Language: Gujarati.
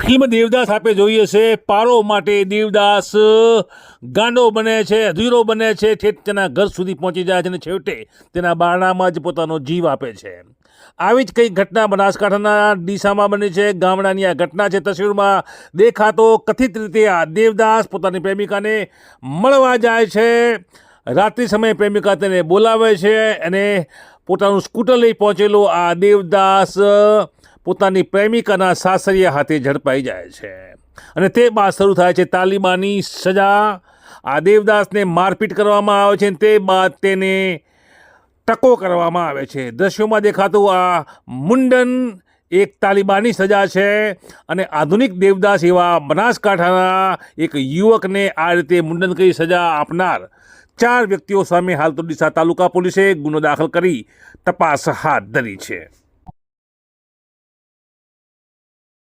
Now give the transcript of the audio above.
ફિલ્મ દેવદાસ આપે જોઈએ છે. પારો માટે દેવદાસ, ગાંડો બને છે અધીરો બને છે. ઠેઠ તેના ઘર સુધી પહોંચી જાય છે અને છેવટે તેના બારણામાં જ પોતાનો જીવ આપે છે. આવી જ કંઈક ઘટના બનાસકાંઠાના ડીસામાં બની છે. ગામડાની આ ઘટના છે તસવીરમાં દેખાતો કથિત રીતે આ દેવદાસ પોતાની પ્રેમિકાને મળવા જાય છે. રાત્રિ સમયે પ્રેમિકા તેને બોલાવે છે અને પોતાનું સ્કૂટર લઈ પહોંચેલો આ દેવદાસ પોતાની પ્રેમિકાના સાસરિયા હાથે ઝડપાઈ જાય છે. અને તે બાદ શરૂ થાય છે તાલિબાની સજા. આ દેવદાસને મારપીટ કરવામાં આવે છે તે બાદ તેને ટકો કરવામાં આવે છે. દ્રશ્યોમાં દેખાતું આ મુંડન એક તાલિબાની સજા છે અને આધુનિક દેવદાસ એવા બનાસકાંઠાના એક યુવકને આ રીતે મુંડન કરી સજા આપનાર ચાર વ્યક્તિઓ સામે હાલ તો ડીસા તાલુકા પોલીસે ગુનો દાખલ કરી તપાસ હાથ ધરી છે.